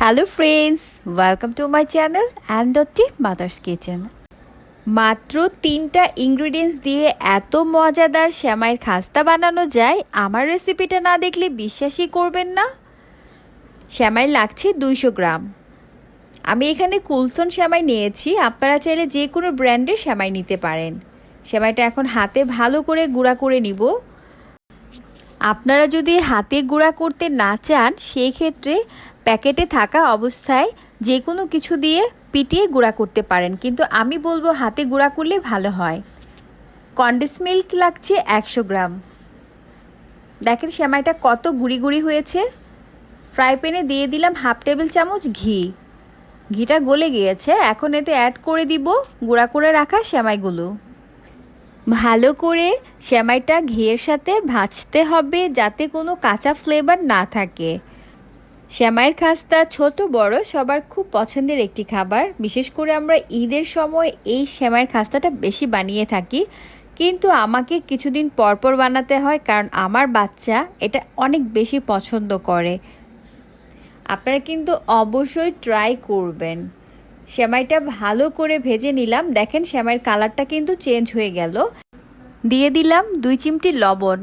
Hello friends welcome to my channel and ডটটি mother's kitchen মাত্র তিনটা ingredients দিয়ে এত মজাদার শ্যামাইয়ের খাস্তা বানানো যায়, আমার রেসিপিটা না দেখলে বিশ্বাসই করবেন না। শ্যামাই লাগছে দুইশো গ্রাম। আমি এখানে কুলসন শ্যামাই নিয়েছি, আপনারা চাইলে যে কোনো ব্র্যান্ডের শ্যামাই নিতে পারেন। শ্যামাইটা এখন হাতে ভালো করে গুঁড়া করে নিব। আপনারা যদি হাতে গুঁড়া করতে না চান সেই ক্ষেত্রে প্যাকেটে থাকা অবস্থায় যে কোনো কিছু দিয়ে পিটিয়ে গুঁড়া করতে পারেন। কিন্তু আমি বলব হাতে গুঁড়া করলে ভালো হয়। কন্ডেন্স মিল্ক লাগছে একশো গ্রাম। দেখেন সেমাইটা কত গুড়ি গুড়ি হয়েছে। ফ্রাই প্যানে দিয়ে দিলাম হাফ টেবিল চামচ ঘি। ঘিটা গলে গিয়েছে। এখন এতে অ্যাড করে দিব গুঁড়া করে রাখা সেমাইগুলো। ভালো করে সেমাইটা ঘিয়ের সাথে ভাজতে হবে যাতে কোনো কাঁচা ফ্লেভার না থাকে। শ্যামাইয়ের খাস্তা ছোট, বড়, সবার খুব পছন্দের একটি খাবার। বিশেষ করে আমরা ঈদের সময় এই শ্যামাইয়ের খাস্তাটা বেশি বানিয়ে থাকি। কিন্তু আমাকে কিছুদিন পর পর বানাতে হয় কারণ আমার বাচ্চা এটা অনেক বেশি পছন্দ করে। আপনারা কিন্তু অবশ্যই ট্রাই করবেন। শ্যামাইটা ভালো করে ভেজে নিলাম। দেখেন শ্যামাইয়ের কালারটা কিন্তু চেঞ্জ হয়ে গেল। দিয়ে দিলাম দুই চিমটি লবণ।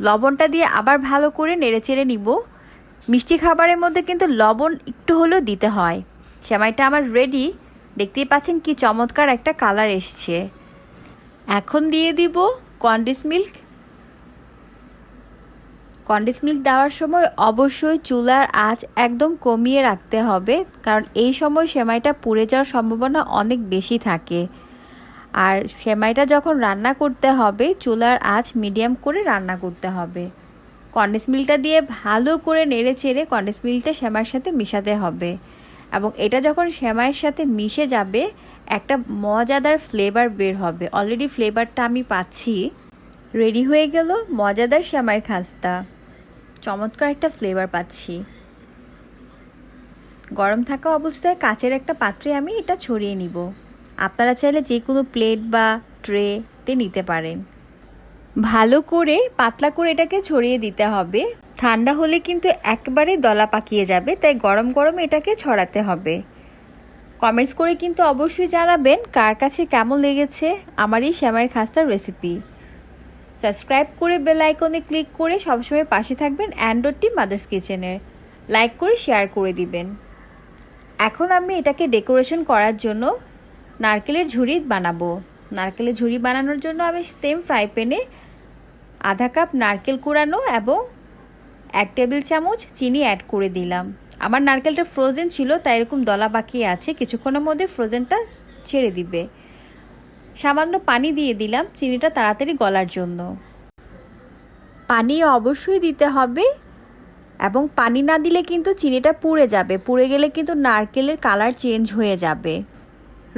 লবণটা দিয়ে আবার ভালো করে নেড়েচেড়ে নিব। মিষ্টি খাবারের মধ্যে কিন্তু লবণ একটু হলেও দিতে হয়। সেমাইটা আমার রেডি দেখতেই পাচ্ছেন কি চমৎকার একটা কালার এসছে। এখন দিয়ে দিব কন্ডেন্স মিল্ক কন্ডেন্স মিল্ক দেওয়ার সময় অবশ্যই চুলার আঁচ একদম কমিয়ে রাখতে হবে, কারণ এই সময় সেমাইটা পুড়ে যাওয়ার সম্ভাবনা অনেক বেশি থাকে। আর সেমাইটা যখন রান্না করতে হবে, চুলার আঁচ মিডিয়াম করে রান্না করতে হবে। কন্ডেন্স মিল্কটা দিয়ে ভালো করে নেড়ে চেড়ে কন্ডেন্স মিল্কটা শ্যামার সাথে মিশাতে হবে। এবং এটা যখন শ্যামাইয়ের সাথে মিশে যাবে, একটা মজাদার ফ্লেভার বের হবে। অলরেডি ফ্লেভারটা আমি পাচ্ছি। রেডি হয়ে গেল মজাদার শ্যামাইয়ের খাস্তা। চমৎকার একটা ফ্লেভার পাচ্ছি। গরম থাকা অবস্থায় কাচের একটা পাত্রে আমি এটা ছড়িয়ে নিব। আপনারা চাইলে যে কোনো প্লেট বা ট্রেতে নিতে পারেন। ভালো করে, পাতলা করে এটাকে ছড়িয়ে দিতে হবে। ঠান্ডা হলে কিন্তু একবারে দলা পাকিয়ে যাবে, তাই গরম গরম এটাকে ছড়াতে হবে। কমেন্টস করে কিন্তু অবশ্যই জানাবেন কার কাছে কেমন লেগেছে আমার এই শ্যামাইয়ের খাস্তার রেসিপি সাবস্ক্রাইব করে বেল আইকনে ক্লিক করে সবসময় পাশে থাকবেন অ্যান্ড্রয়েডটি মাদার্স কিচেনের। লাইক করে, শেয়ার করে দিবেন। এখন আমি এটাকে ডেকোরেশন করার জন্য নারকেলের ঝুড়ি বানাবো। নারকেলের ঝুড়ি বানানোর জন্য আমি সেম ফ্রাই প্যানে আধা কাপ নারকেল কুড়ানো এবং এক টেবিল চামচ চিনি অ্যাড করে দিলাম। আমার নারকেলটা ফ্রোজেন ছিল, তাই এরকম দলা বাকি আছে। কিছুক্ষণের মধ্যে ফ্রোজেনটা ছেড়ে দিবে। সামান্য পানি দিয়ে দিলাম চিনিটা তাড়াতাড়ি গলার জন্য। পানি অবশ্যই দিতে হবে এবং পানি না দিলে কিন্তু চিনিটা পুড়ে যাবে। পুড়ে গেলে কিন্তু নারকেলের কালার চেঞ্জ হয়ে যাবে।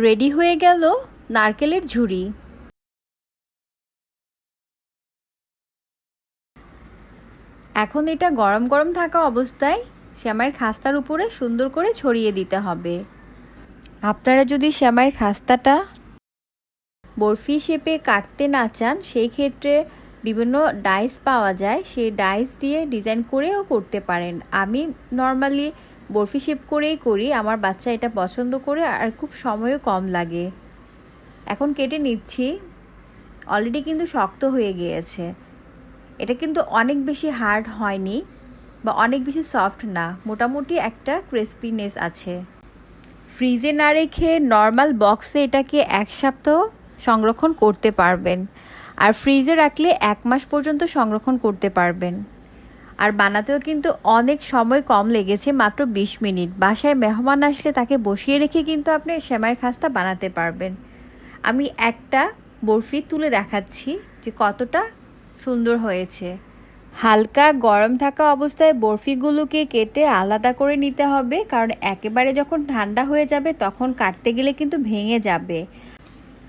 রেডি হয়ে গেল নারকেলের ঝুড়ি। এখন এটা গরম গরম থাকা অবস্থায় শ্যামাইয়ের খাস্তার উপরে সুন্দর করে ছড়িয়ে দিতে হবে। আপনারা যদি শ্যামাইয়ের খাস্তাটা বরফি শেপে কাটতে না চান, সেই ক্ষেত্রে বিভিন্ন ডাইস পাওয়া যায়। সেই ডাইস দিয়ে ডিজাইন করেও করতে পারেন। আমি নর্মালি বরফি শেপ করেই করি। আমার বাচ্চা এটা পছন্দ করে আর খুব সময়ও কম লাগে। এখন কেটে নিচ্ছি। অলরেডি কিন্তু শক্ত হয়ে গিয়েছে। এটা কিন্তু অনেক বেশি হার্ড হয়নি বা অনেক বেশি সফট না। মোটামুটি একটা ক্রিসপিনেস আছে। ফ্রিজে না রেখে নর্মাল বক্সে এটাকে এক সপ্তাহ সংরক্ষণ করতে পারবেন। আর ফ্রিজে রাখলে এক মাস পর্যন্ত সংরক্ষণ করতে পারবেন। আর বানাতেও কিন্তু অনেক সময় কম লেগেছে, মাত্র বিশ মিনিট। বাসায় মেহমান আসলে তাকে বসিয়ে রেখে কিন্তু আপনি সেমাইয়ের খাস্তা বানাতে পারবেন। আমি একটা বরফি তুলে দেখাচ্ছি যে কতটা সুন্দর হয়েছে। হালকা গরম থাকা অবস্থায় বরফিগুলোকে কেটে আলাদা করে নিতে হবে, কারণ একেবারে যখন ঠান্ডা হয়ে যাবে তখন কাটতে গেলে কিন্তু ভেঙে যাবে।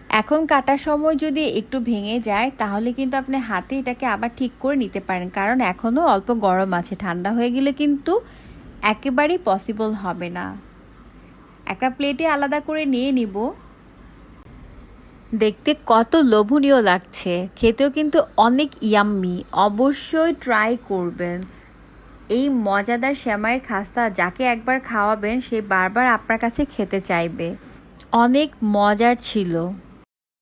এখন কাটার সময় যদি একটু ভেঙে যায়, তাহলে কিন্তু আপনি হাতে এটাকে আবার ঠিক করে নিতে পারেন। কারণ এখনও অল্প গরম আছে, ঠান্ডা হয়ে গেলে কিন্তু একেবারেই পসিবল হবে না। একটা প্লেটে আলাদা করে নিয়ে নিব। দেখতে কত লোভনীয় লাগছে। খেতেও কিন্তু অনেক ইয়াম্মি অবশ্যই ট্রাই করবেন। এই মজাদার শ্যামাইয়ের খাস্তা যাকে একবার খাওয়াবেন, সে বারবার আপনার কাছে খেতে চাইবে। অনেক মজার ছিল।